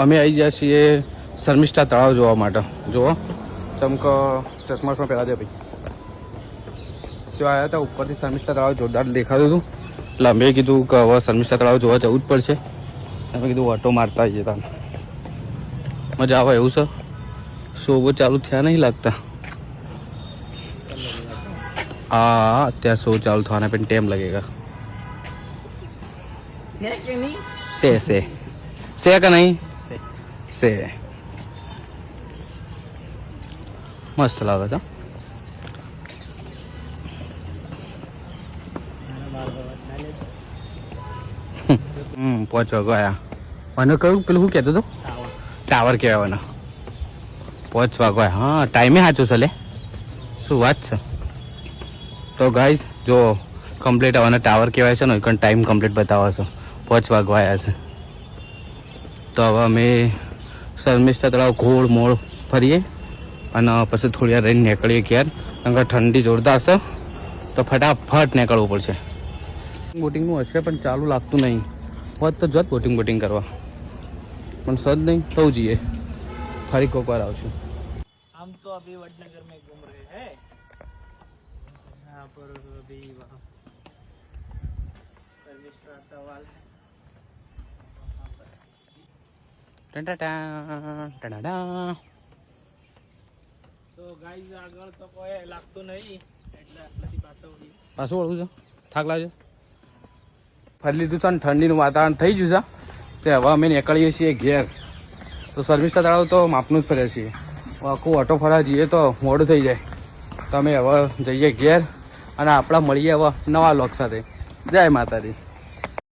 અમે આવી ગયા છીએ શર્મિષ્ઠા તળાવ જોવા માટે. જુઓ. ચમક ચશ્મા પણ પહેલા દે ભાઈ. જો આવ્યા હતા ઉપરથી શર્મિષ્ઠા તળાવ જોરદાર દેખાતું હતું. એટલે અમે કીધું કે હવે શર્મિષ્ઠા તળાવ જોવા જવું જ પડશે. અમે કીધું ઓટો મારતા આવીએ તમે મજા આવે એવું છે. શો ચાલુ થયા નહીં લાગતા. હા અત્યારે શો ચાલુ થવાના પણ ટેમ લગેગા સે સે સે કે નહીં? से મસ્ત લાગે છે હમ, પહોંચવા ગયા. અને કયું પેલું શું કહેતો હતો? ટાવર કહેવાય મને. પહોંચવા ગયા. હા ટાઈમે સાચું છે લે. શું વાત છે? તો ગાઈઝ જો કમ્પ્લીટ આવવાના ટાવર કહેવાય છે ને એકણ ટાઈમ કમ્પ્લીટ બતાવો છો. પહોંચવા ગયા છે. તો હવે અમે શર્મિષ્ઠા તળાવ ગોળ મોળ ફરીએ અને પછી થોડી વાર રહીને નીકળીએ ક્યાર કારણ કે ઠંડી જોરદાર છે તો ફટાફટ નીકળવું પડશે બોટિંગનું હશે પણ ચાલુ લાગતું નહીં હોત તો જોત બોટિંગ બોટિંગ કરવા પણ સદ નહીં તો જઈએ ફરી કોક વાર આવશું हम तो अभी वडनगर में घूम रहे हैं यहाँ पर अभी वहाँ सर्विस का सवाल है ટા-ટા-ટા, ટા-ટા-ટા. તો ગાઈઝ આગળ તો કોઈ લાગતું નહીં. એટલે આટલાથી પાછા પાછું વળવું છે? થાક લાગે? ફરી લીધું છે ને ઠંડીનું વાતાવરણ થઈ ગયું છે. તે હવે અમે નીકળીએ છીએ ઘેર. તો શર્મિષ્ઠા તળાવ તો માપનું જ ફરે છીએ આખું ઓટો ફરવા જઈએ તો મોડું થઈ જાય. તો અમે હવે જઈએ ઘેર અને આપણા મળીએ હવે નવા લોક સાથે. જય માતાજી.